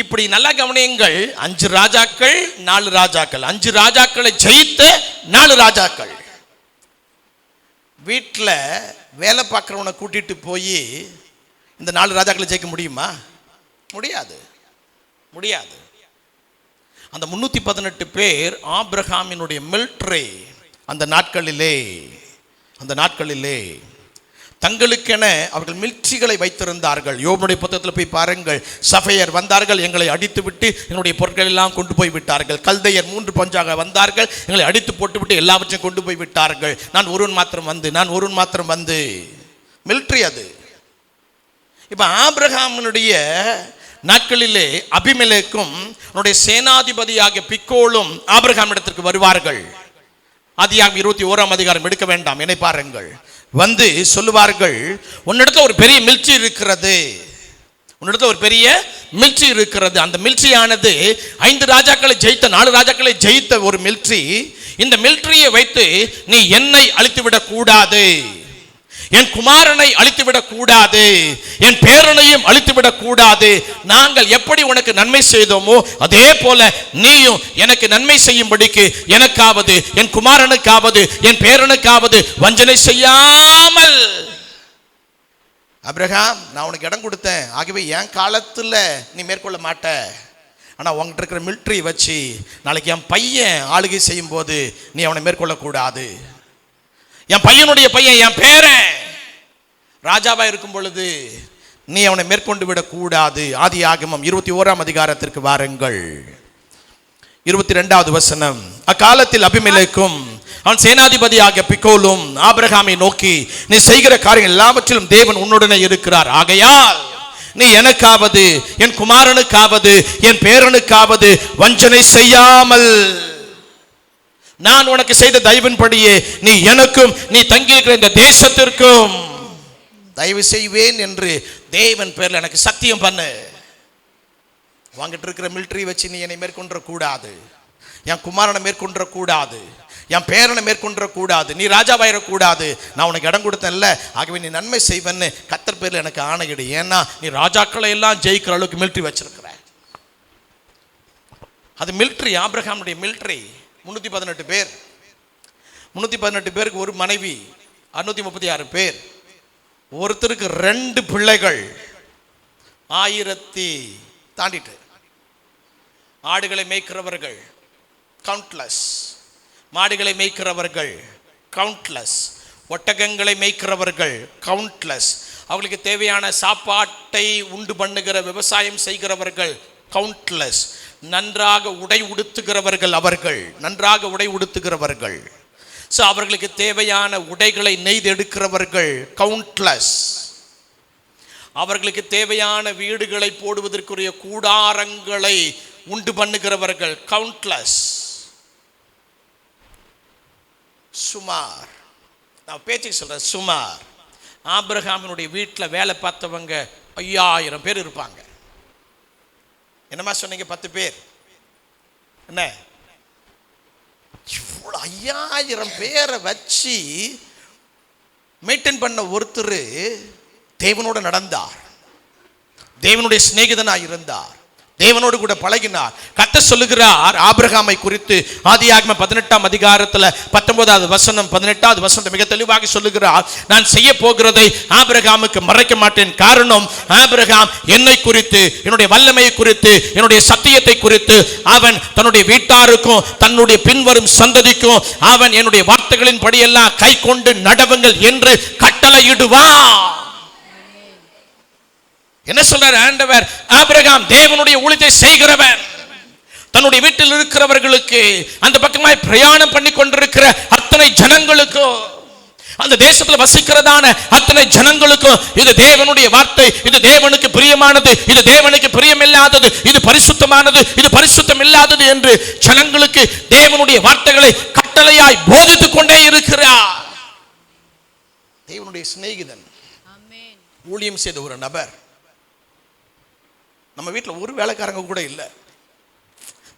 இப்படி நல்லா கவனியுங்கள். அஞ்சு ராஜாக்கள் நாலு ராஜாக்கள். அஞ்சு ராஜாக்களை ஜெயித்த நாலு ராஜாக்கள். வீட்டில் வேலை பார்க்குறவனை கூட்டிட்டு போய் இந்த நாலு ராஜாக்களை ஜெயிக்க முடியுமா? முடியாது. முடியாது. அந்த முந்நூற்றி பதினெட்டு பேர் ஆப்ரஹாமினுடைய மில்ட்ரி அந்த நாட்களிலே அந்த நாட்களிலே தங்களுக்கென அவர்கள் மில்ட்ரிகளை வைத்திருந்தார்கள். யோபனுடைய புத்தகத்தில் போய் பாருங்கள். சஃபையர் வந்தார்கள் எங்களை அடித்துவிட்டு என்னுடைய எங்களுடைய பொருட்கள் எல்லாம் கொண்டு போய் விட்டார்கள். கல்தையர் மூன்று பஞ்சாக வந்தார்கள் எங்களை அடித்து போட்டுவிட்டு எல்லாவற்றையும் கொண்டு போய் விட்டார்கள். நான் ஒருவன் மாத்திரம் வந்து நான் ஒருவன் மாத்திரம் வந்து. மில்ட்ரி அது. இப்போ ஆப்ரஹாமனுடைய நாட்களிலே அபிமலேக்கும் அவனுடைய சேனாதிபதியாகிய பிக்கோலும் ஆபிரகாம் இடத்திற்கு வருவார்கள். ஆதியாகம் இருபத்தி ஓராம் அதிகாரம் எடுக்க வேண்டாம் என்னை பாருங்கள். வந்து சொல்லுவார்கள் உன்னிடத்துல ஒரு பெரிய மில்ட்ரி இருக்கிறது. உன்னிடத்துல ஒரு பெரிய மில்ட்ரி இருக்கிறது. அந்த மில்ட்ரியானது ஐந்து ராஜாக்களை ஜெயித்த நாலு ராஜாக்களை ஜெயித்த ஒரு மில்ட்ரி. இந்த மில்ட்ரியை வைத்து நீ என்னை அழித்து விடக்கூடாது கூடாது என் குமாரனை அழித்துவிடக் கூடாது என் பேரனையும் அழித்துவிடக் கூடாது. நாங்கள் எப்படி உனக்கு நன்மை செய்தோமோ அதே போல நீயும் எனக்கு நன்மை செய்யும்படிக்கு எனக்காவது என் குமாரனுக்காவது என் பேரனுக்காவது வஞ்சனை செய்யாமல். அப்ரஹாம் நான் உனக்கு இடம் கொடுத்தேன். ஆகவே என் காலத்தில் நீ மேற்கொள்ள மாட்ட. ஆனால் உங்கள்கிட்ட இருக்கிற மிலிட்ரி வச்சு நாளைக்கு என் பையன் ஆளுகை செய்யும் போது நீ அவனை மேற்கொள்ளக்கூடாது என் பையனுடைய பையன் என் பேரன். ராஜாவா இருக்கும் பொழுது நீ அவனை மேற்கொண்டு விடக்கூடாது. ஆதி ஆகமம் இருபத்தி ஓராம் அதிகாரத்திற்கு வாருங்கள். இருபத்தி ரெண்டாவது வசனம். அக்காலத்தில் அபிமெலேக்கும் அவன் சேனாதிபதியாகிய பிக்கோலும் ஆபிரகாமை நோக்கி நீ செய்கிற காரியம் எல்லாவற்றிலும் தேவன் உன்னுடனே இருக்கிறார். ஆகையால் நீ எனக்காவது என் குமாரனுக்காவது என் பேரனுக்காவது வஞ்சனை செய்யாமல் நான் உனக்கு செய்த தயவின்படியே நீ எனக்கும் நீ தங்கியிருக்கிற இந்த தேசத்திற்கும். தயவு செய்வேன் என்று தேவன் பேரில் எனக்கு சத்தியம் பண்ணு. வாங்கிட்டு இருக்கிற மிலிட்டரி வச்சு நீ என்னை மேற்கொன்ற கூடாது என் குமாரனை மேற்கொண்ட கூடாது என் பேரனை மேற்கொண்ட கூடாது நீ ராஜாவாயிடக்கூடாது. நான் உனக்கு இடம் கொடுத்தேன்ல. ஆகவே நீ நன்மை செய்வேன்னு கத்தர் பேரில் எனக்கு ஆணையிடு. ஏன்னா நீ ராஜாக்களை எல்லாம் ஜெயிக்கிற அளவுக்கு மிலிட்டரி வச்சிருக்கிற. அது மிலிட்ரி ஆப்ரஹாமுடைய மிலிட்ரி முந்நூற்றி பதினெட்டு பேர். முந்நூற்றி பதினெட்டு பேருக்கு ஒரு மனைவி அறுநூத்தி முப்பத்தி ஆறு பேர். ஒருத்தருக்கு ரெண்டு பிள்ளைகள் ஆயிரத்தி தாண்டிட்டு. ஆடுகளை மேய்க்கிறவர்கள் கவுண்ட்லெஸ் மாடுகளை மேய்க்கிறவர்கள் கவுண்ட்லெஸ் ஒட்டகங்களை மேய்க்கிறவர்கள் கவுண்ட்லெஸ் அவங்களுக்கு தேவையான சாப்பாட்டை உண்டு பண்ணுகிற விவசாயம் செய்கிறவர்கள் கவுண்ட்லெஸ் நன்றாக உடை உடுத்துகிறவர்கள் அவர்கள். நன்றாக உடை உடுத்துகிறவர்கள். ஸோ அவர்களுக்கு தேவையான உடைகளை நெய்தெடுக்கிறவர்கள் கவுண்ட்லஸ் அவர்களுக்கு தேவையான வீடுகளை போடுவதற்குரிய கூடாரங்களை உண்டு பண்ணுகிறவர்கள் கவுண்ட்லஸ் சுமார். நான் பேச்சுக்கு சொல்கிறேன் சுமார். ஆப்ரஹாமினுடைய வீட்டில் வேலை பார்த்தவங்க ஐயாயிரம் பேர் இருப்பாங்க. என்னம்மா சொன்னீங்க பத்து பேர்? என்ன? இவ்வளோ ஐயாயிரம் பேரை வச்சு மெயின்டைன் பண்ண ஒருத்தர் தேவனோடு நடந்தார். தேவனுடைய சிநேகிதனாக இருந்தார். தேவனோடு கூட பழகினார். கத்த சொல்லுகிறார் ஆபிரகாமை குறித்து ஆதியாகம பதினெட்டாம் அதிகாரத்தில் பத்தொன்பதாவது வசனம் பதினெட்டாவது வசனம் மிக தெளிவாக சொல்லுகிறார். நான் செய்ய போகிறதை ஆபிரகாமுக்கு மறைக்க மாட்டேன். காரணம் ஆபிரகாம் என்னை குறித்து என்னுடைய வல்லமையை குறித்து என்னுடைய சத்தியத்தை குறித்து அவன் தன்னுடைய வீட்டாருக்கும் தன்னுடைய பின்வரும் சந்ததிக்கும் அவன் என்னுடைய வார்த்தைகளின் படியெல்லாம் கை கொண்டு நடவுங்கள் என்று கட்டளையிடுவான். என்ன சொல்றார் ஆண்டவர்? ஆபிரகாம் தேவனுடைய ஊழியத்தை செய்கிறவன். தன்னுடைய வீட்டில் இருக்கிறவர்களுக்கு அந்த பக்கமாய் பிரயாணம் பண்ணி கொண்டிருக்கிற அத்தனை ஜனங்களுக்கும் அந்த தேசத்துல வசிக்கிறதான அத்தனை ஜனங்களுக்கும் இது தேவனுடைய வார்த்தை இது தேவனுக்கு பிரியமானது இது தேவனுக்கு பிரியமில்லாதது இது பரிசுத்தமானது இது பரிசுத்தம் இல்லாதது என்று ஜனங்களுக்கு தேவனுடைய வார்த்தைகளை கட்டளையாய் போதித்துக் கொண்டே இருக்கிறார். தேவனுடைய சிநேகிதன். ஊழியம் செய்த ஒரு நபர். நம்ம வீட்டில் ஒரு வேலைக்காரங்க கூட இல்லை.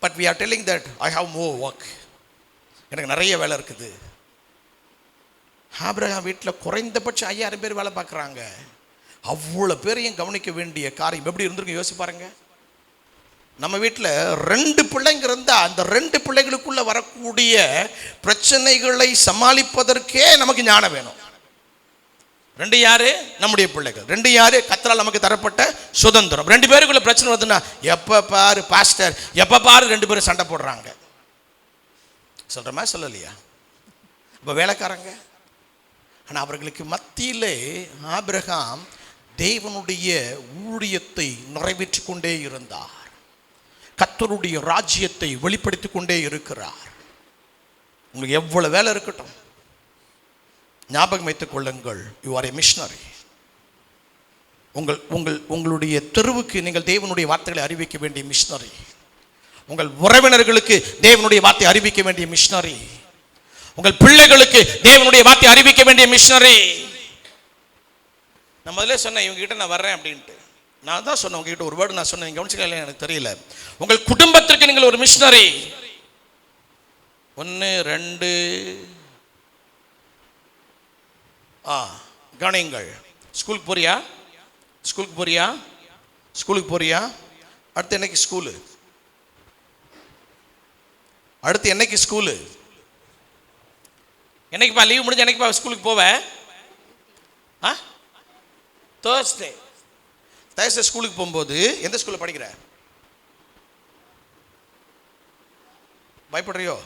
But we are telling that I have more work எனக்கு நிறைய வேலை இருக்குது. ஆபிரகாம் வீட்டில் குறைந்தபட்சம் ஐயாயிரம் பேர் வேலை பார்க்குறாங்க. அவ்வளோ பேரையும் கவனிக்க வேண்டிய காரியம் எப்படி இருந்திருக்கு யோசிச்சு பாருங்க. நம்ம வீட்டில் ரெண்டு பிள்ளைங்க இருந்தால் அந்த ரெண்டு பிள்ளைகளுக்குள்ளே வரக்கூடிய பிரச்சனைகளை சமாளிப்பதற்கே நமக்கு ஞானம் வேணும். ரெண்டு யாரு? நம்முடைய பிள்ளைகள். ரெண்டு யாரு? கத்தரால் நமக்கு தரப்பட்ட சுதந்திரம். ரெண்டு பேருக்குள்ள பிரச்சனை வருதுன்னா எப்போ பாரு பாஸ்டர் எப்போ பாரு ரெண்டு பேரும் சண்டை போடுறாங்க. சொல்கிறமா சொல்லலையா? இப்போ வேலைக்காரங்க. ஆனால் அவர்களுக்கு மத்தியிலே ஆபிரகாம் தேவனுடைய ஊழியத்தை நிறைவேற்றி கொண்டே இருந்தார். கத்தருடைய ராஜ்யத்தை வெளிப்படுத்தி கொண்டே இருக்கிறார். உங்களுக்கு எவ்வளவு வேலை இருக்கட்டும். ஞாபகம் வைத்துக் கொள்ளுங்கள். யூ ஆர் ஏ மிஷனரி உங்கள் உங்கள் உங்களுடைய தெருவுக்கு நீங்கள் தேவனுடைய வார்த்தைகளை அறிவிக்க வேண்டிய மிஷினரி உங்கள் உறவினர்களுக்கு தேவனுடைய வார்த்தை அறிவிக்க வேண்டிய மிஷினரி உங்கள் பிள்ளைகளுக்கு தேவனுடைய வார்த்தை அறிவிக்க வேண்டிய மிஷினரி நான் முதல்ல சொன்னேன் இவங்க கிட்ட நான் வர்றேன் அப்படின்ட்டு. நான் தான் சொன்னேன் உங்ககிட்ட ஒரு வேர்டு நான் சொன்னேன். கவனிச்சுக்கல எனக்கு தெரியல. உங்கள் குடும்பத்திற்கு நீங்கள் ஒரு மிஷினரி ஒன்று ரெண்டு ஆ கவனியுங்கள். ஸ்கூலுக்கு போறியா? ஸ்கூலுக்கு போறியா? ஸ்கூலுக்கு போறியா? அடுத்து என்னைக்கு ஸ்கூலு? அடுத்து என்னைக்கு ஸ்கூலு? என்னைக்குப்பா லீவ் முடிஞ்சு என்னைக்குப்பா ஸ்கூலுக்கு போவ? ஆ? தேர்ஸ்டே தேர்ஸ்டே ஸ்கூலுக்கு போகும்போது எந்த ஸ்கூலில் படிக்கிற? பயப்படுறியோ?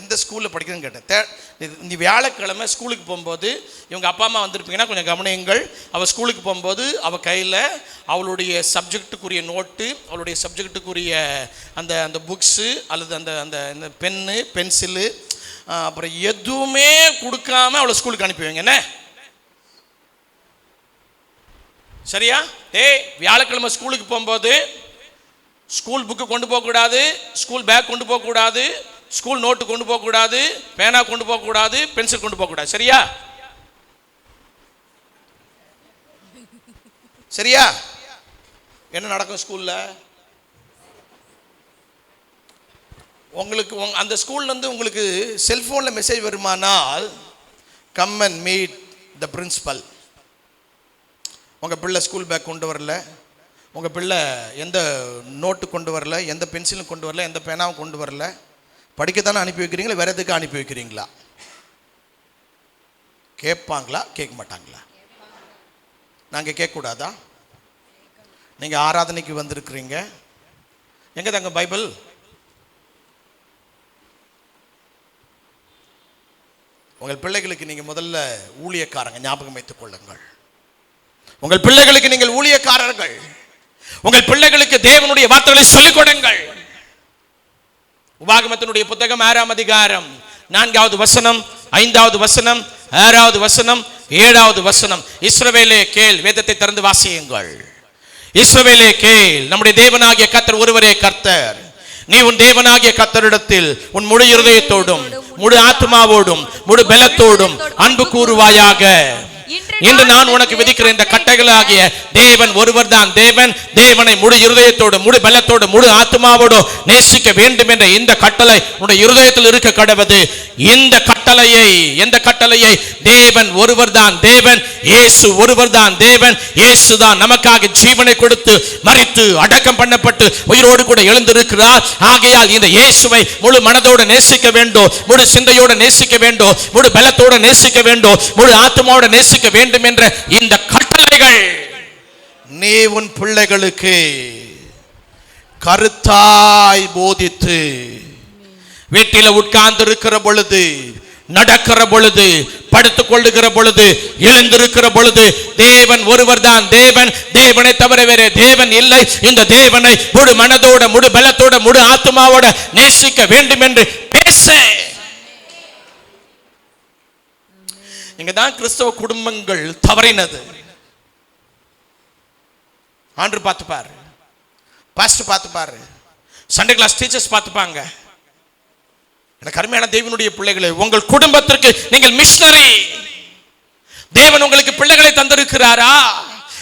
எந்த ஸ்கூலில் படிக்கிறேன்னு கேட்டேன். தே இந்த வியாழக்கிழமை ஸ்கூலுக்கு போகும்போது இவங்க அப்பா அம்மா வந்திருப்பீங்கன்னா கொஞ்சம் கவனியுங்கள். அவள் ஸ்கூலுக்கு போகும்போது அவள் கையில் அவளுடைய சப்ஜெக்ட்டுக்குரிய நோட்டு அவளுடைய சப்ஜெக்ட்டுக்குரிய அந்த அந்த புக்ஸு அல்லது அந்த அந்த இந்த பென்னு பென்சிலு அப்புறம் எதுவுமே கொடுக்காம அவளை ஸ்கூலுக்கு அனுப்பி வைங்க என்ன? சரியா? டேய் வியாழக்கிழமை ஸ்கூலுக்கு போகும்போது ஸ்கூல் புக்கு கொண்டு போகக்கூடாது ஸ்கூல் பேக் கொண்டு போகக்கூடாது ஸ்கூல் நோட்டு கொண்டு போகக்கூடாது பேனா கொண்டு போகக்கூடாது பென்சில் கொண்டு போகக்கூடாது சரியா? சரியா? என்ன நடக்கும் ஸ்கூலில்? உங்களுக்கு அந்த ஸ்கூல்லேருந்து உங்களுக்கு செல்ஃபோனில் message வருமானால் come and meet the principal உங்கள் பிள்ளை ஸ்கூல் பேக் கொண்டு வரல. உங்கள் பிள்ளை எந்த நோட்டு கொண்டு வரல எந்த பென்சிலும் கொண்டு வரல எந்த பேனாவும் கொண்டு வரல. படிக்கத்தானே அனுப்பி வைக்கிறீங்களா? வேற எதுக்கு அனுப்பி வைக்கிறீங்களா? கேட்பாங்களா? கேட்க மாட்டாங்களா? நாங்கள் கேட்கக்கூடாதா? நீங்கள் ஆராதனைக்கு வந்திருக்கிறீங்க. எங்கே தாங்க பைபிள்? உங்கள் பிள்ளைகளுக்கு நீங்கள் முதல்ல ஊழியக்காரங்க ஞாபகம் வைத்துக் கொள்ளுங்கள். உங்கள் பிள்ளைகளுக்கு நீங்கள் ஊழியக்காரர்கள். உங்கள் பிள்ளைகளுக்கு தேவனுடைய வார்த்தைகளை சொல்லிக் கொடுங்கள். உபாகமத்தினுடைய புத்தகம் ஆறாம் அதிகாரம். நான்காவது வசனம் ஐந்தாவது வசனம் ஆறாவது வசனம் ஏழாவது வசனம். இஸ்ரவேலே கேள் வேதத்தை திறந்து வாசியுங்கள். இஸ்ரவேலே கேள் நம்முடைய தேவனாகிய கத்தர் ஒருவரே கர்த்தர். நீ உன் தேவனாகிய கத்தரிடத்தில் உன் முழு இருதயத்தோடும் முழு ஆத்மாவோடும் முழு பலத்தோடும் அன்பு கூறுவாயாக. இன்று நான் உனக்கு விதிக்கிற இந்த கட்டைகளாகிய தேவன் ஒருவர் தான் தேவன் தேவனை முழு இருதயத்தோடு முழு பலத்தோடு முழு ஆத்மாவோடு நேசிக்க வேண்டும் என்ற இந்த கட்டளை உன்னுடைய இருதயத்தில் இருக்க கடவது. இந்த கட்டளையை எந்த கட்டளையை? தேவன் ஒருவர் தான் தேவன் இயேசு ஒருவர் தான் தேவன் இயேசு தான் நமக்காக ஜீவனை கொடுத்து மறித்து அடக்கம் பண்ணப்பட்டு உயிரோடு கூட எழுந்திருக்கிறார். ஆகையால் இந்த இயேசுவை முழு மனதோடு நேசிக்க வேண்டும் முழு சிந்தையோடு நேசிக்க வேண்டும் முழு பலத்தோடு நேசிக்க வேண்டும் முழு ஆத்மாவோடு நேசிக்க வேண்டும் என்ற இந்த கட்டளைகள். நீ உன் பிள்ளைகளுக்கு கருத்தாய் போதித்து வீட்டில் உட்கார்ந்து இருக்கிற பொழுது நடக்கிற பொழுது படுத்துக் கொள்ளுகிற பொழுது எழுந்திருக்கிற பொழுது தேவன் ஒருவர் தான் தேவன் தேவனை தவிர வேற தேவன் இல்லை. இந்த தேவனை முழு மனதோட முழு பலத்தோட முழு ஆத்மாவோட நேசிக்க வேண்டும் என்று பேச. இங்க தான் கிறிஸ்தவ குடும்பங்கள் தவறினது. ஆண்டு பார்த்துப்பாரு. பாஸ்ட் பார்த்துப்பாரு. சண்டே கிளாஸ் டீச்சர்ஸ் பார்த்துப்பாங்க. எனக்கு அருமையான தேவனுடைய பிள்ளைகளே உங்கள் குடும்பத்திற்கு நீங்கள் மிஷனரி. தேவன் உங்களுக்கு பிள்ளைகளை தந்திருக்கிறாரா?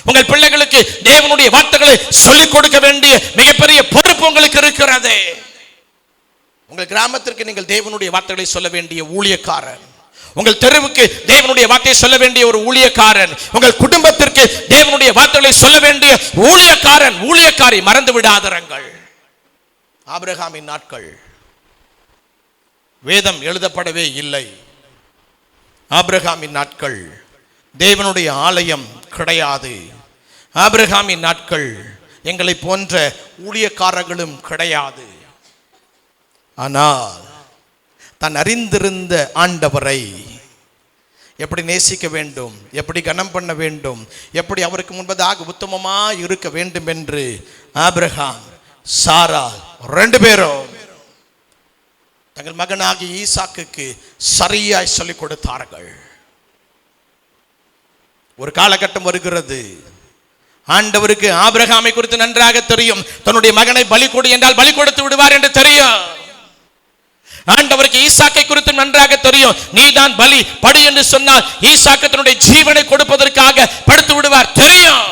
உங்கள் பிள்ளைகளுக்கு தேவனுடைய வார்த்தைகளை சொல்லிக் கொடுக்க வேண்டிய மிகப்பெரிய பொறுப்பு உங்களுக்கு இருக்கிறது. உங்கள் கிராமத்திற்கு நீங்கள் தேவனுடைய வார்த்தைகளை சொல்ல வேண்டிய ஊழியக்காரன். உங்கள் தெருவுக்கு தேவனுடைய வார்த்தையை சொல்ல வேண்டிய ஒரு ஊழியக்காரன் உங்கள் குடும்பத்திற்கு தேவனுடைய வார்த்தைகளை சொல்ல வேண்டிய ஊழியக்காரன் ஊழியக்காரி மறந்து விடாதரங்கள். ஆபிரகாமின் நாட்கள். வேதம் எழுதப்படவே இல்லை. ஆபிரகாமின் நாட்கள். தேவனுடைய ஆலயம் கிடையாது. ஆபிரகாமின் நாட்கள் எங்களை போன்ற ஊழியக்காரர்களும் கிடையாது. ஆனால் தான் அறிந்திருந்த ஆண்டவரை. எப்படி நேசிக்க வேண்டும்? எப்படி கனம் பண்ண வேண்டும்? எப்படி அவருக்கு முன்பதாக உத்தமமாக இருக்க வேண்டும் என்று ஆபிரகாம் சாரா ரெண்டு பேரும் தங்கள் மகனாகி ஈசாக்குக்கு சரியாய் சொல்லிக் கொடுத்தார்கள். ஒரு காலகட்டம் வருகிறது. ஆண்டவருக்கு ஆபிரகாமை குறித்து நன்றாக தெரியும். தன்னுடைய மகனை பலி கொடு என்றால் பலி கொடுத்து விடுவார் என்று தெரியும். ஆண்டவருக்கு ஈசாக்கை குறித்து நன்றாக தெரியும். நீதான் பலி படு என்று சொன்னால் ஈசாக்கு தன்னுடைய ஜீவனை கொடுப்பதற்காக படுத்து விடுவார். தெரியும்.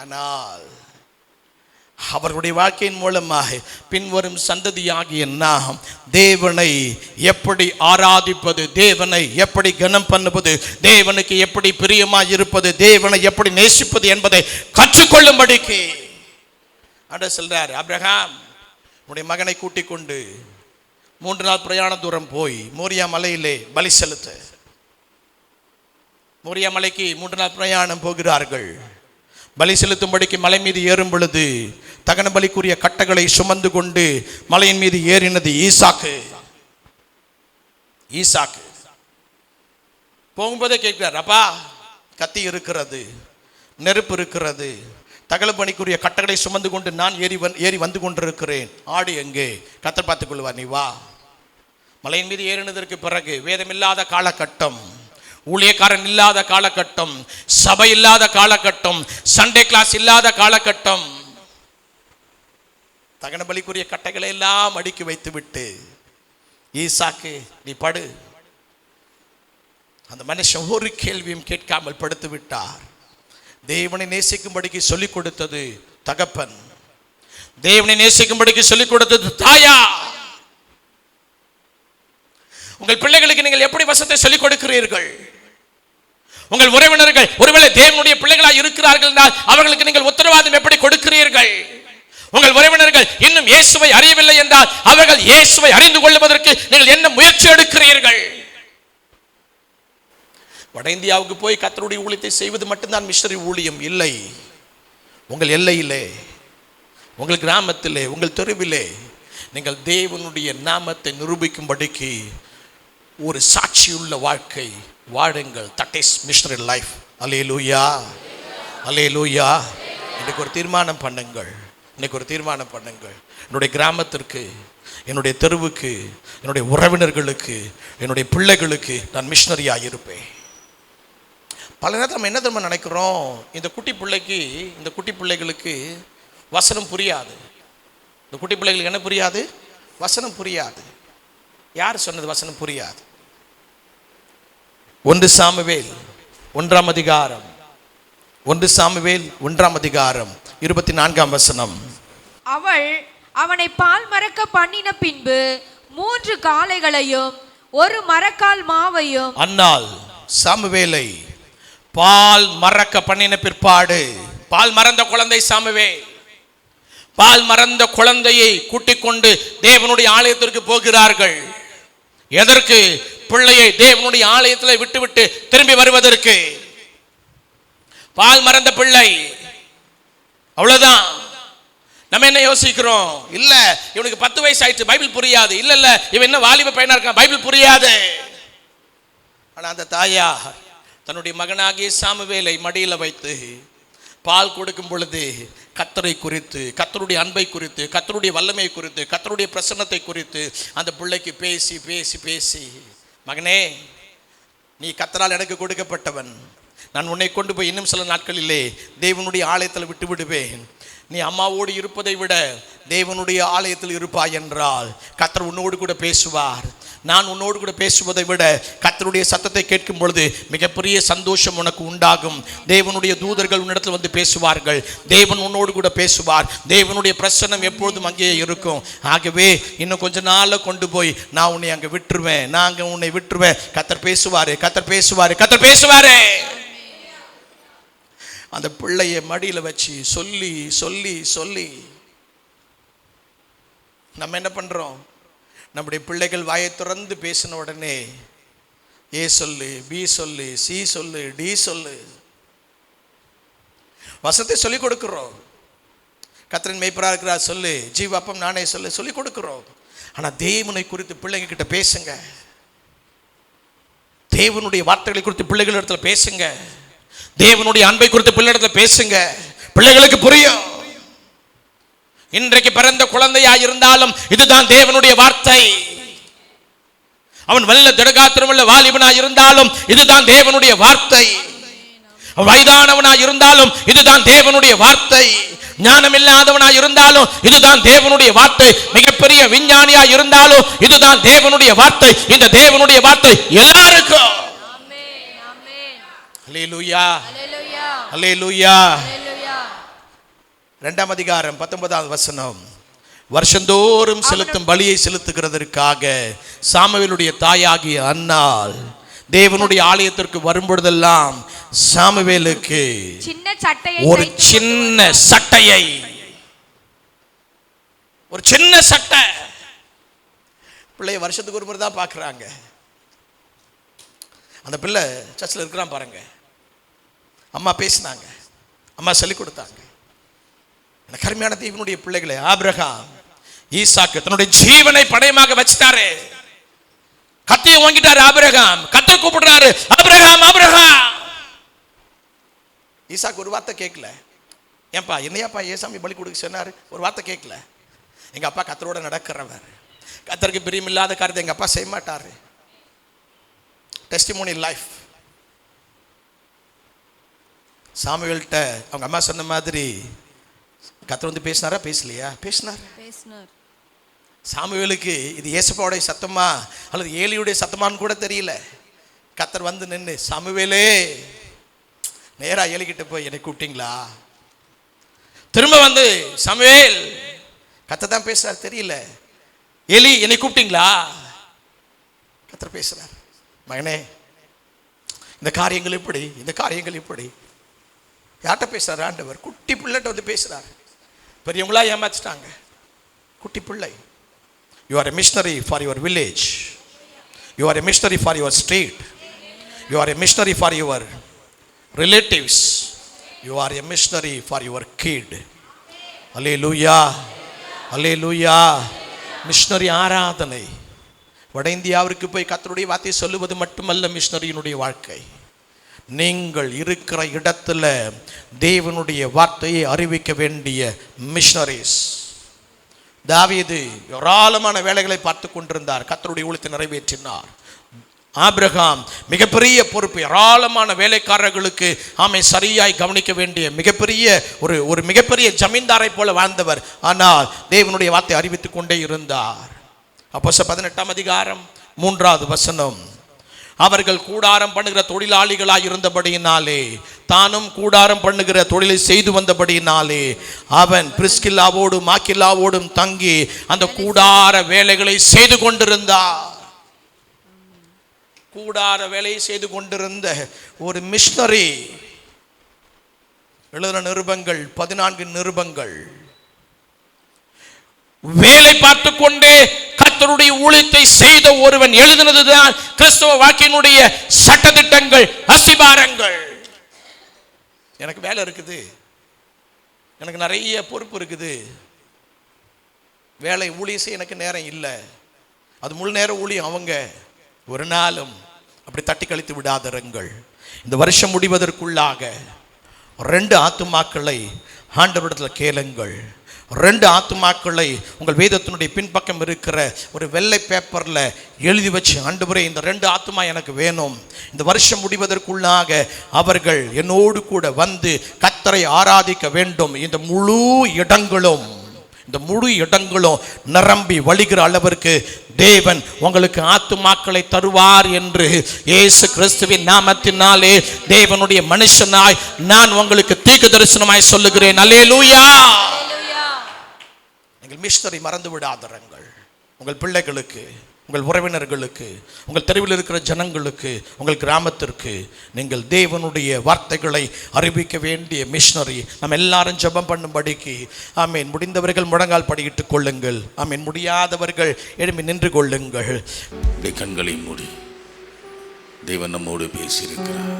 ஆனால் அவர்களுடைய வாழ்க்கையின் மூலமாக பின்வரும் சந்ததியாகிய நாம் தேவனை எப்படி ஆராதிப்பது தேவனை எப்படி கனம் பண்ணுவது தேவனுக்கு எப்படி பிரியமாக இருப்பது தேவனை எப்படி நேசிப்பது என்பதை கற்றுக்கொள்ளும்படிக்கு. அட சொல்றார் அப்ரஹாம் உன்னுடைய மகனை கூட்டிக் கொண்டு மூன்று நாள் பிரயாண தூரம் போய் மோரியா மலையிலே பலி செலுத்த. மோரியா மலைக்கு மூன்று நாள் பிரயாணம் போகிறார்கள். பலி செலுத்தும்படிக்கு மலை மீது ஏறும் பொழுது தகன பலிக்குரிய கட்டைகளை சுமந்து கொண்டு மலையின் மீது ஏறினது ஈசாக்கு. ஈசாக்கு. போகும்போதே கேட்கிறார் அப்பா கத்தி இருக்கிறது நெருப்பு இருக்கிறது தகல பணிக்குரிய கட்டளை சுமந்து கொண்டு நான் ஏறி வந் ஏறி வந்து கொண்டிருக்கிறேன். ஆடு எங்கே? கத்தர் பார்த்துக் கொள்வார் நீ வா. மலையின் மீது ஏறினதற்கு பிறகு வேதமில்லாத காலகட்டம் ஊழியக்காரன் இல்லாத காலகட்டம் சபை இல்லாத காலகட்டம் சண்டே கிளாஸ் இல்லாத காலகட்டம். தகன பலிக்குரிய கட்டைகளை எல்லாம் அடுக்கி வைத்து விட்டு ஈசாக்கு நீ படு. அந்த மனுஷன் ஒரு கேள்வியும் கேட்காமல் படுத்து விட்டார் தேவனை நேசிக்கும்படிக்கு சொல்லிக் கொடுத்தது தகப்பன். தேவனை நேசிக்கும்படிக்கு சொல்லிக் கொடுத்தது தாயா. உங்கள் பிள்ளைகளுக்கு நீங்கள் எப்படி வசத்தை சொல்லிக் கொடுக்கிறீர்கள்? உங்கள் உறவினர்கள் ஒருவேளை தேவனுடைய பிள்ளைகளாக இருக்கிறார்கள் என்றால் அவர்களுக்கு நீங்கள் உத்தரவாதம் எப்படி கொடுக்கிறீர்கள்? உங்கள் உறவினர்கள் இன்னும் இயேசுவை அறியவில்லை என்றால் அவர்கள் இயேசுவை அறிந்து கொள்வதற்கு நீங்கள் என்ன முயற்சி எடுக்கிறீர்கள்? வட இந்தியாவுக்கு போய் கத்தருடைய ஊழியத்தை செய்வது மட்டும்தான் மிஷனரி ஊழியம் இல்லை. உங்கள் எல்லையிலே உங்கள் கிராமத்திலே உங்கள் தெருவிலே நீங்கள் தேவனுடைய நாமத்தை நிரூபிக்கும்படிக்கு ஒரு சாட்சியுள்ள வாழ்க்கை வாழுங்கள். தட் இஸ் மிஷனரி லைஃப் அலே லூயா அலே லூயா இன்றைக்கு ஒரு தீர்மானம் பண்ணுங்கள். இன்னைக்கு ஒரு தீர்மானம் பண்ணுங்கள். என்னுடைய கிராமத்திற்கு என்னுடைய தெருவுக்கு என்னுடைய உறவினர்களுக்கு என்னுடைய பிள்ளைகளுக்கு நான் மிஷனரியாக இருப்பேன் பல நேரத்தில் நம்ம என்ன தெரியுமா நினைக்கிறோம்? இந்த குட்டி பிள்ளைக்கு இந்த குட்டி பிள்ளைகளுக்கு வசனம் புரியாது. இந்த குட்டி பிள்ளைகளுக்கு என்ன புரியாது? வசனம் புரியாது. யார் சொன்னது வசனம் புரியாது? ஒன்று சாமுவேல் ஒன்றாம் அதிகாரம். ஒன்று சாமுவேல் ஒன்றாம் அதிகாரம். இருபத்தி நான்காம் வசனம். அவள் அவனை பால் மறக்க பண்ணின பின்பு மூன்று காளைகளையும் ஒரு மரக்கால் மாவையும் அன்னாள் சாமுவேலை பால் மறக்க பண்ணின பிற்பாடு. பால் மறந்த குழந்தை சாமுவே. பால் மறந்த குழந்தையை கூட்டிக் கொண்டு தேவனுடைய ஆலயத்திற்கு போகிறார்கள். எதற்கு? பிள்ளையை தேவனுடைய ஆலயத்தில் விட்டுவிட்டு திரும்பி வருவதற்கு. பால் மறந்த பிள்ளை. அவ்வளவுதான். நம்ம என்ன யோசிக்கிறோம்? இல்ல இவனுக்கு பத்து வயசு ஆயிடுச்சு பைபிள் புரியாது. இல்ல இல்ல இவன் என்ன வாலிப பையனா இருக்கான்? பைபிள் புரியாது. ஆனா அந்த தாயா தன்னுடைய மகனாகிய சாமுவேலை மடியில் வைத்து பால் கொடுக்கும் பொழுது கத்தரை குறித்து கத்தருடைய அன்பை குறித்து கத்தருடைய வல்லமை குறித்து கத்தருடைய பிரசன்னத்தை குறித்து அந்த பிள்ளைக்கு பேசி பேசி பேசி மகனே நீ கத்தரால் எனக்கு கொடுக்கப்பட்டவன். நான் உன்னை கொண்டு போய் இன்னும் சில நாட்களிலே தேவனுடைய ஆலயத்தில் விட்டு விடுவேன். நீ அம்மாவோடு இருப்பதை விட தேவனுடைய ஆலயத்தில் இருப்பாய் என்றால் கத்தர் உன்னோடு கூட பேசுவார். நான் உன்னோடு கூட பேசுவதை விட கத்தருடைய சத்தத்தை கேட்கும் பொழுது மிகப்பெரிய சந்தோஷம் உனக்கு உண்டாகும். தேவனுடைய தூதர்கள் உன்னிடத்தில் வந்து பேசுவார்கள். தேவன் உன்னோடு கூட பேசுவார். தேவனுடைய பிரசன்னம் எப்பொழுதும் அங்கேயே இருக்கும். ஆகவே இன்னும் கொஞ்ச நாளில் கொண்டு போய் நான் உன்னை அங்கே விட்டுருவேன். நான் அங்கே உன்னை விட்டுருவேன். கத்தர் பேசுவார் கத்தர் பேசுவார் கத்தர் பேசுவார். அந்த பிள்ளைய மடியில வச்சு சொல்லி சொல்லி சொல்லி. நம்ம என்ன பண்றோம்? நம்முடைய பிள்ளைகள் வாயை திறந்து பேசின உடனே ஏ சொல்லு பி சொல்லு சி சொல்லு டி சொல்லு. வசத்தை சொல்லிக் கொடுக்குறோம். கத்திரன் மெய்ப்பரா இருக்கிறார் சொல்லு. ஜீவாப்பம் நானே சொல்லு சொல்லிக் கொடுக்கிறோம். ஆனா தேவனை குறித்து பிள்ளைங்க கிட்ட பேசுங்க. தேவனுடைய வார்த்தைகளை குறித்து பிள்ளைகள் இடத்துல பேசுங்க. தேவனுடைய அன்பை குறித்து பிள்ளைகிட்ட பேசுங்க. பிள்ளைகளுக்கு புரியும். இன்றைக்கு பிறந்த குழந்தையா இருந்தாலும் இதுதான் தேவனுடைய வார்த்தை. அவன் வல்ல திடகாத்திரமுள்ள வாலிபனா இருந்தாலும் இதுதான் தேவனுடைய வார்த்தை. வயதானவனா இருந்தாலும் இதுதான் தேவனுடைய வார்த்தை. ஞானம் இல்லாதவனா இருந்தாலும் இதுதான் தேவனுடைய வார்த்தை. மிகப்பெரிய விஞ்ஞானியா இருந்தாலும் இதுதான் தேவனுடைய வார்த்தை. இந்த தேவனுடைய வார்த்தை எல்லாருக்கும். அல்லேலூயா ஹalleluya இரண்டாம் அதிகாரம் பத்தொன்பதாவது வசனம் வருஷந்தோறும் செலுத்தும் பலியை செலுத்துகிறதற்காக சாமுவேலுடைய தாயாகிய அன்னாள் தேவனுடைய ஆலயத்திற்கு வரும்பொழுதெல்லாம் சாமுவேலுக்கு சின்ன சட்டையை ஒரு சின்ன சட்டையை ஒரு சின்ன சட்டை பிள்ளைய வருஷத்துக்கு ஒரு முறை தான் பார்க்குறாங்க அந்த பிள்ளை சர்ச்சில் இருக்கிறான் பாருங்க அம்மா பேசினாங்க. அம்மா சொல்லிக் கொடுத்தாங்க. எனக்கு அருமையான தேவனுடைய பிள்ளைகளை ஆபிரகாம் ஈசாக்கு தன்னுடைய ஜீவனை படயமாக வச்சிட்டாரு. கத்தியை வாங்கிட்டாரு ஆபிரகாம். கத்த கூப்பிடுறாரு ஆபிரகாம் ஆபிரகாம். ஈசாக்கு ஒரு வார்த்தை கேட்கல. ஏன்பா என்னையாப்பா ஏசாமி பலி கொடுக்க சொன்னாரு? ஒரு வார்த்தை கேட்கல. எங்க அப்பா கத்தரோட நடக்கிறவர். கத்தருக்கு பிரியமில்லாத காரியத்தை எங்க அப்பா செய்ய மாட்டாரு. டெஸ்டிமோனி லைஃப் சாமுவேல்கிட்ட அவங்க அம்மா சொன்ன மாதிரி கத்தர் வந்து பேசினாரா? பேசலையா? பேசினார். பேசினார். சாமுவேலுக்கு இது இயேசுப்பாவுடைய சத்தமா அல்லது ஏலியுடைய சத்தமான்னு கூட தெரியல. கத்தர் வந்து நின்று சாமுவேலே நேரா ஏலிக்கிட்ட போய் என்னை கூப்பிட்டீங்களா? திரும்ப வந்து சாமுவேல் கத்த தான் பேசுறார் தெரியல. ஏலி என்னை கூப்பிட்டீங்களா? கத்தர் பேசுறார். மகனே இந்த காரியங்கள் இப்படி இந்த காரியங்கள் இப்படி. யார்கிட்ட பேசுகிறார் ஆண்டவர். குட்டி பிள்ளைகிட்ட வந்து பேசுகிறார் பெரியவங்களா ஏமாச்சிட்டாங்க குட்டி பிள்ளை. You are a missionary for your village you are a missionary for your street you are a missionary for your relatives you are a missionary for your kid hallelujah hallelujah லூயா மிஷினரி ஆராதனை. வட இந்தியாவிற்கு போய் கத்தருடைய வார்த்தையை சொல்லுவது மட்டுமல்ல மிஷனரியினுடைய வாழ்க்கை. நீங்கள் இருக்கிற இடத்துல தேவனுடைய வார்த்தையை அறிவிக்க வேண்டிய மிஷனரிஸ் தாவீது ஏராளமான வேலைகளை பார்த்து கொண்டிருந்தார். கத்தருடைய ஊழியத்தை நிறைவேற்றினார். ஆபிரகாம் மிகப்பெரிய பொறுப்பு ஏராளமான வேலைக்காரர்களுக்கு ஆமை சரியாய் கவனிக்க வேண்டிய மிகப்பெரிய ஒரு ஒரு மிகப்பெரிய ஜமீன்தாரை போல வாழ்ந்தவர். ஆனால் தேவனுடைய வார்த்தை அறிவித்துக் கொண்டே இருந்தார். அப்போ பதினெட்டாம் அதிகாரம் மூன்றாவது வசனம். அவர்கள் கூடாரம் பண்ணுகிற தொழிலாளிகளாக இருந்தபடியினாலே தானும் கூடாரம் பண்ணுகிற தொழிலை செய்து வந்தபடியினாலே அவன் பிரிஸ்கில்லாவோடும் மாக்கில்லாவோடும் தங்கி அந்த கூடார வேலைகளை செய்து கொண்டிருந்தார். கூடார வேலையை செய்து கொண்டிருந்த ஒரு மிஷனரி எழுதுகிற நிருபங்கள் பதினான்கு நிருபங்கள் வேலை பார்த்து கொண்டே கர்த்தருடைய ஊழியத்தை செய்த ஒருவன் எழுதினதுதான் கிறிஸ்தவ வாக்கினுடைய சட்டத்திட்டங்கள் அசிபாரங்கள் எனக்கு வேலை இருக்குது. எனக்கு நிறைய பொறுப்பு இருக்குது. வேலை ஊழிய செய்ய எனக்கு நேரம் இல்லை. அது முழு நேரம் ஊழியம் அவங்க. ஒரு நாளும் அப்படி தட்டி கழித்து விடாதருங்கள். இந்த வருஷம் முடிவதற்குள்ளாக ரெண்டு ஆத்துமாக்களை ஆண்டவரிடத்தில் கேளுங்கள். ரெண்டு ஆத்துமாக்களை உங்கள் வேதத்தினுடைய பின்பக்கம் இருக்கிற ஒரு வெள்ளை பேப்பரில் எழுதி வச்சு ஆண்டவரே இந்த ரெண்டு ஆத்துமா எனக்கு வேணும். இந்த வருஷம் முடிவதற்குள்ளாக அவர்கள் என்னோடு கூட வந்து கத்தரை ஆராதிக்க வேண்டும். இந்த முழு இடங்களும் இந்த முழு இடங்களும் நிரம்பி வழிகிற அளவிற்கு தேவன் உங்களுக்கு ஆத்துமாக்களை தருவார் என்று இயேசு கிறிஸ்துவின் நாமத்தினாலே தேவனுடைய மனுஷனாய் நான் உங்களுக்கு தீர்க்க தரிசனமாய் சொல்லுகிறேன். அலே லூயா மிஷினரி மறந்து விடாதரங்கள். உங்கள் பிள்ளைகளுக்கு உங்கள் உறவினர்களுக்கு உங்கள் தெருவில் இருக்கிற ஜனங்களுக்கு உங்கள் கிராமத்திற்கு நீங்கள் தேவனுடைய வார்த்தைகளை அறிவிக்க வேண்டிய மிஷினரி நம்ம எல்லாரும் ஜெபம் பண்ணும்படிக்கு ஆமீன் முடிந்தவர்கள் முழங்கால் படியிட்டுக் கொள்ளுங்கள். ஆமீன் முடியாதவர்கள் எழும்பி நின்று கொள்ளுங்கள். கண்களை மூடி தேவன் நம்மோடு பேசியிருக்கிறார்.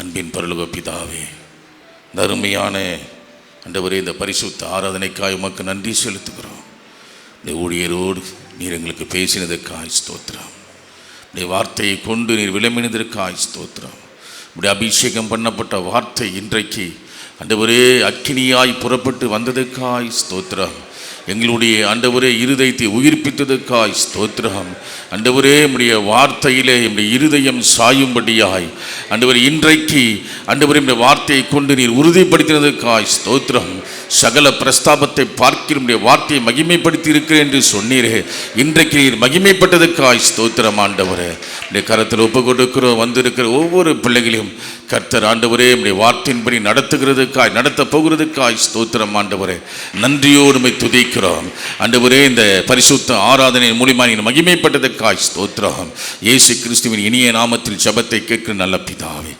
அன்பின் பரலுக பிதாவே தருமையான அண்டவரே இந்த பரிசுத்த ஆராதனைக்காய் உமக்கு நன்றி செலுத்துகிறோம். இந்த ஊழியரோடு நீர் எங்களுக்கு பேசினதற்காய் ஸ்தோத்திரம். இந்த வார்த்தையை கொண்டு நீர் விளம்பினதற்காய் ஸ்தோத்திரம். இப்படி அபிஷேகம் பண்ணப்பட்ட வார்த்தை இன்றைக்கு அண்டவரே அக்கினியாய் புறப்பட்டு வந்ததுக்காய் ஸ்தோத்திரம். எங்களுடைய அண்டவரே இருதயத்தை உயிர்ப்பித்ததுக்காய் ஸ்தோத்திரம். அண்டவரே நம்முடைய வார்த்தையிலே என்னுடைய இருதயம் சாயும்படியாய். அண்டவர் இன்றைக்கு அண்டவரே என்னுடைய வார்த்தையை கொண்டு நீர் உறுதிப்படுத்தினதுக்காய் ஸ்தோத்திரம். சகல பிரஸ்தாபத்தை பார்க்கிற வார்த்தையை மகிமைப்படுத்தி இருக்கிறேன் என்று சொன்னீரே. இன்றைக்கு நீர் மகிமைப்பட்டதுக்காய் ஸ்தோத்திரம் ஆண்டவரே. இந்த கரத்தில் ஒப்பு கொடுக்கிறோம் வந்திருக்கிற ஒவ்வொரு பிள்ளைகளையும் கர்த்தர் ஆண்டவரே நம்முடைய வார்த்தையின்படி நடத்துகிறதுக்காய் நடத்த போகிறதுக்காய் ஸ்தோத்திரம் ஆண்டவரே. நன்றியோடு நம்மை துதிக்கிறோம். ஆண்டவரே இந்த பரிசுத்த ஆராதனை மூலியமாக நீர் மகிமைப்பட்டதுக்காய் ஸ்தோத்திரம். இயேசு கிறிஸ்துவின் இனிய நாமத்தில் சபத்தை கேட்கிற நல்ல பிதாவே.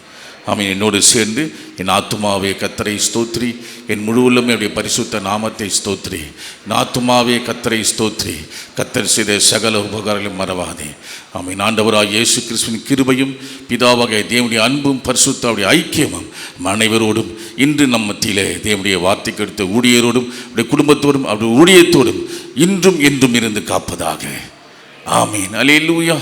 அவன் என்னோடு சேர்ந்து என் ஆத்துமாவே கத்தரை ஸ்தோத்ரி. என் முழு அவருடைய பரிசுத்த நாமத்தை ஸ்தோத்ரி. என் ஆத்துமாவே கத்தரை ஸ்தோத்ரி. கத்தர் செய்த சகல உபகாரங்களும் மறவாதே. அவன் ஆண்டவராக இயேசு கிறிஸ்துவின் கிருபையும் பிதாவாக தேவனுடைய அன்பும் பரிசுத்தாவுடைய ஐக்கியமும் மனைவரோடும் அனைவரோடும் இன்று நம் மத்தியிலே தேவனுடைய வார்த்தைக்கு எடுத்த ஊழியரோடும் அவருடைய குடும்பத்தோடும் அவருடைய ஊழியத்தோடும் இன்றும் என்றும் இருந்து காப்பதாக. ஆமீன் அலேலூயா